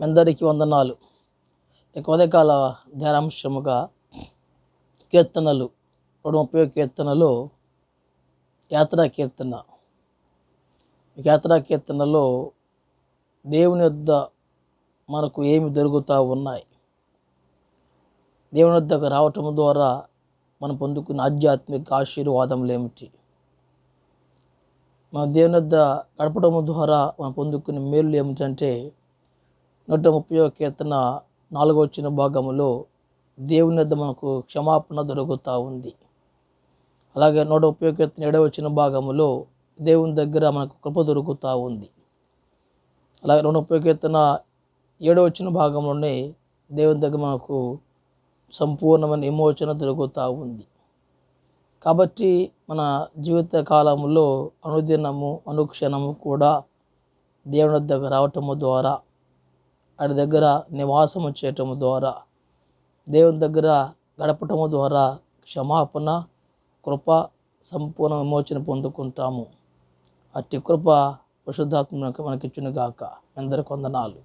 మీ అందరికీ వందనాలు. ఉదయకాల ధ్యానాంశముగా కీర్తనలు రెండు ముప్పై కీర్తనలో యాత్రా కీర్తన. ఈ యాత్రా కీర్తనలో దేవుని యొద్ద మనకు ఏమి దొరుకుతూ ఉన్నాయి? దేవుని వద్దకు రావటం ద్వారా మనం పొందుకున్న ఆధ్యాత్మిక ఆశీర్వాదములు ఏమిటి? మన దేవుని వద్ద గడపడం ద్వారా మనం పొందుకునే మేలు ఏమిటంటే నూట ముప్పై కీర్తన నాలుగో వచ్చిన భాగంలో దేవుని వద్ద మనకు క్షమాపణ దొరుకుతూ ఉంది. అలాగే నూట ముప్పై కీర్తన ఏడవ వచ్చిన భాగములో దేవుని దగ్గర మనకు కృప దొరుకుతూ ఉంది. అలాగే నూట ముప్పై కీర్తన ఏడవ వచ్చిన భాగంలోనే దేవుని దగ్గర మనకు సంపూర్ణమైన విమోచన దొరుకుతూ ఉంది. కాబట్టి మన జీవిత కాలంలో అనుదినము అనుక్షణము కూడా దేవుని దగ్గర రావటము ద్వారా ఆయన దగ్గర నివాసము చేయటము ద్వారా దేవుని దగ్గర గడపటము ద్వారా క్షమాపణ కృప సంపూర్ణ విమోచన పొందుకుంటాము. అట్టి కృప పరిశుద్ధాత్మక మనకి ఇచ్చును గాక అందరికి వందనాలు.